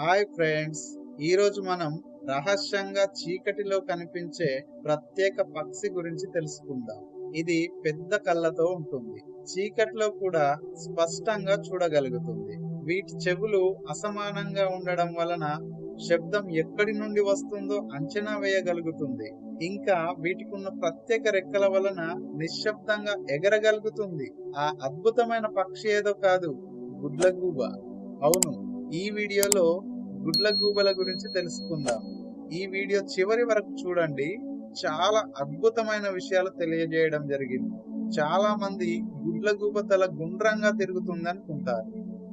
Hi friends. ఈరోజు మనం రహస్యంగా చీకటిలో కనిపించే ప్రత్యేక పక్షి గురించి తెలుసుకుందాం. ఇది పెద్ద కళ్ళతో ఉంటుంది. చీకటిలో కూడా స్పష్టంగా చూడగలుగుతుంది. వీటి చెవులు అసమానంగా ఉండడం వలన శబ్దం ఎక్కడి నుండి వస్తుందో అంచనా వేయగలుగుతుంది. ఇంకా వీటికి ఉన్న ప్రత్యేక రెక్కల వలన నిశ్శబ్దంగా ఎగరగలుగుతుంది. ఆ అద్భుతమైన పక్షి ఏదో కాదు గుడ్లగూబ. అవును ఈ వీడియోలో గుడ్లగూబల గురించి తెలుసుకుందాం. ఈ వీడియో చివరి వరకు చూడండి. చాలా అద్భుతమైన విషయాలు తెలియజేయడం జరిగింది. చాలా మంది గుడ్లగూబ తల గుండ్రంగా తిరుగుతుంది అనుకుంటారు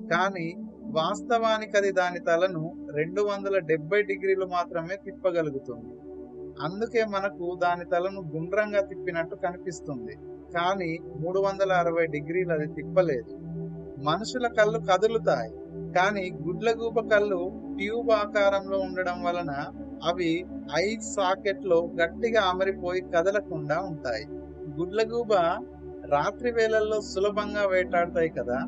కానీ వాస్తవానికి అది దాని తలను రెండు వందల డెబ్బై డిగ్రీలు మాత్రమే తిప్పగలుగుతుంది. అందుకే మనకు దాని తలను గుండ్రంగా తిప్పినట్టు కనిపిస్తుంది. కానీ మూడు వందల అరవై డిగ్రీలు అది తిప్పలేదు. మనుషుల కళ్ళు కదులుతాయి. కానీ గుడ్లగూబ కళ్ళు ట్యూబ్ ఆకారంలో ఉండడం వలన అవి ఐ సాకెట్లో గట్టిగా అమరిపోయి కదలకుండా ఉంటాయి. గుడ్లగూబ రాత్రి వేళల్లో సులభంగా వేటాడతాయి కదా.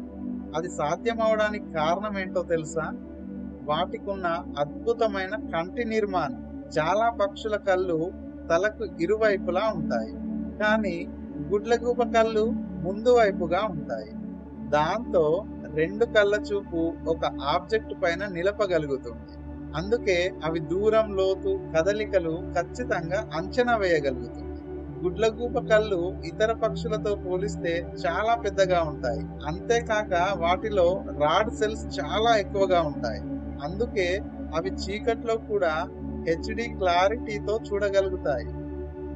అది సాధ్యం అవడానికి కారణం ఏంటో తెలుసా? వాటికున్న అద్భుతమైన కంటి నిర్మాణం. చాలా పక్షుల కళ్ళు తలకు ఇరువైపులా ఉంటాయి. కానీ గుడ్లగూబ కళ్ళు ముందు వైపుగా ఉంటాయి. దాంతో రెండు కళ్ళ చూపు ఒక ఆబ్జెక్ట్ పైన నిలపగలుగుతుంది. అందుకే అవి దూరం లోతు కదలికలు ఖచ్చితంగా అంచనా వేయగలుగుతుంది. గుడ్లగూప కళ్ళు ఇతర పక్షులతో పోలిస్తే చాలా పెద్దగా ఉంటాయి. అంతేకాక వాటిలో రాడ్ సెల్స్ చాలా ఎక్కువగా ఉంటాయి. అందుకే అవి చీకట్లో కూడా హెచ్డి క్లారిటీతో చూడగలుగుతాయి.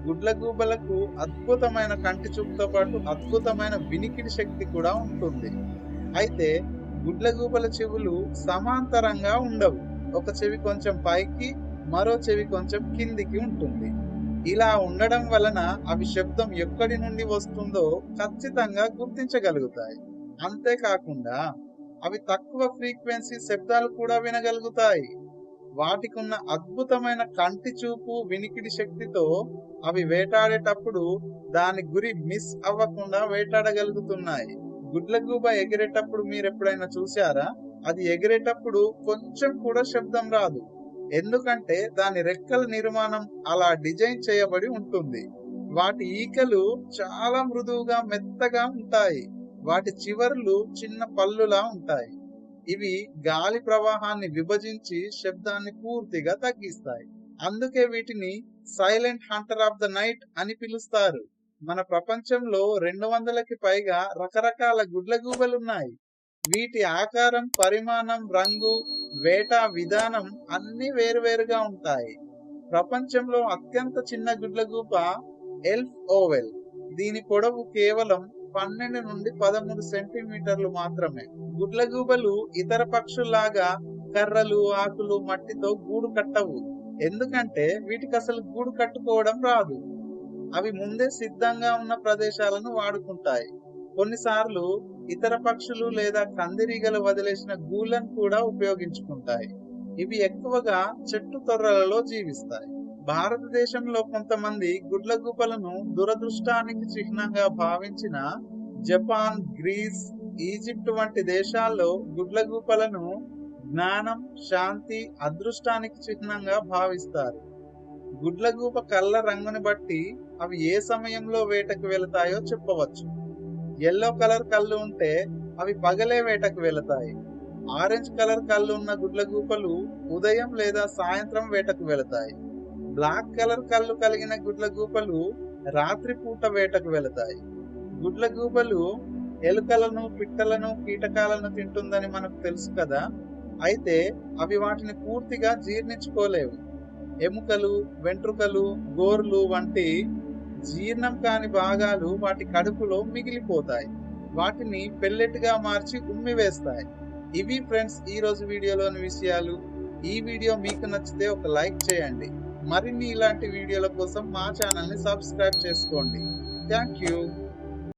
గుడ్లగూబలకు అద్భుతమైన కంటి చూపుతో పాటు అద్భుతమైన వినికిడి శక్తి కూడా ఉంటుంది. అయితే గుడ్లగూబల చెవులు సమాంతరంగా ఉండవు. ఒక చెవి కొంచెం పైకి మరో చెవి కొంచెం కిందికి ఉంటుంది. ఇలా ఉండడం వలన అవి శబ్దం ఎక్కడి నుండి వస్తుందో ఖచ్చితంగా గుర్తించగలుగుతాయి. అంతేకాకుండా అవి తక్కువ ఫ్రీక్వెన్సీ శబ్దాలు కూడా వినగలుగుతాయి. వాటికున్న అద్భుతమైన కంటి చూపు వినికిడి శక్తితో అవి వేటాడేటప్పుడు దాని గురి మిస్ అవ్వకుండా వేటాడగలుగుతున్నాయి. గుడ్లగూబ ఎగిరేటప్పుడు మీరు ఎప్పుడైనా చూసారా అది ఎగిరేటప్పుడు కొంచెం కూడా శబ్దం రాదు. ఎందుకంటే దాని రెక్కల నిర్మాణం అలా డిజైన్ చేయబడి ఉంటుంది. వాటి ఈకలు చాలా మృదువుగా మెత్తగా ఉంటాయి. వాటి చివర్లు చిన్న పళ్ళులా ఉంటాయి. ఇవి గాలి ప్రవాహాన్ని విభజించి శబ్దాన్ని పూర్తిగా తగ్గిస్తాయి. అందుకే వీటిని silent hunter of the night అని పిలుస్తారు. మన ప్రపంచంలో రెండు వందలకి పైగా రకరకాల గుడ్లగూబలున్నాయి వీటి ఆకారం పరిమాణం రంగు వేట విధానం అన్ని వేరువేరుగా ఉంటాయి. ప్రపంచంలో అత్యంత చిన్న గుడ్లగూబ ఎల్ఫ్ ఓవెల్. దీని పొడవు కేవలం పన్నెండు నుండి పదమూడు సెంటీమీటర్లు మాత్రమే. గుడ్లగూబలు ఇతర పక్షుల్లాగా కర్రలు ఆకులు మట్టితో గూడు కట్టవు. ఎందుకంటే వీటికి అసలు గూడు కట్టుకోవడం రాదు. అవి ముందే సిద్ధంగా ఉన్న ప్రదేశాలను వాడుకుంటాయి. కొన్నిసార్లు ఇతర పక్షులు లేదా కందిరీగలు వదిలేసిన గూళ్ళను కూడా ఉపయోగించుకుంటాయి. ఇవి ఎక్కువగా చెట్టు తొర్రలలో జీవిస్తాయి. భారతదేశంలో కొంతమంది గుడ్లగూపలను దురదృష్టానికి చిహ్నంగా భావించిన జపాన్ గ్రీస్ ఈజిప్ట్ వంటి దేశాల్లో గుడ్లగూపలను జ్ఞానం శాంతి అదృష్టానికి చిహ్నంగా భావిస్తారు. గుడ్లగూప కళ్ళ రంగుని బట్టి అవి ఏ సమయంలో వేటకు వెళతాయో చెప్పవచ్చు. ఎల్లో కలర్ కళ్ళు ఉంటే అవి పగలే వేటకు వెళతాయి. ఆరెంజ్ కలర్ కళ్ళు ఉన్న గుడ్లగూపలు ఉదయం లేదా సాయంత్రం వేటకు వెళతాయి. బ్లాక్ కలర్ కళ్ళు కలిగిన గుడ్లగూపలు రాత్రి పూట వేటకు వెళతాయి. గుడ్లగూపలు ఎలుకలను పిట్టలను కీటకాలను తింటుందని మనకు తెలుసు కదా? అయితే అవి వాటిని పూర్తిగా జీర్ణించుకోలేవు. ఎముకలు వెంట్రుకలు గోర్లు వంటి జీర్ణం కాని భాగాలు వాటి కడుపులో మిగిలిపోతాయి. వాటిని పెల్లెట్గా మార్చి ఉమ్మి వేస్తాయి. ఇవి ఫ్రెండ్స్ ఈరోజు వీడియోలోని విషయాలు. ఈ వీడియో మీకు నచ్చితే ఒక లైక్ చేయండి. మరిన్ని ఇలాంటి వీడియోల కోసం మా ఛానల్ని సబ్స్క్రైబ్ చేసుకోండి. Thank you.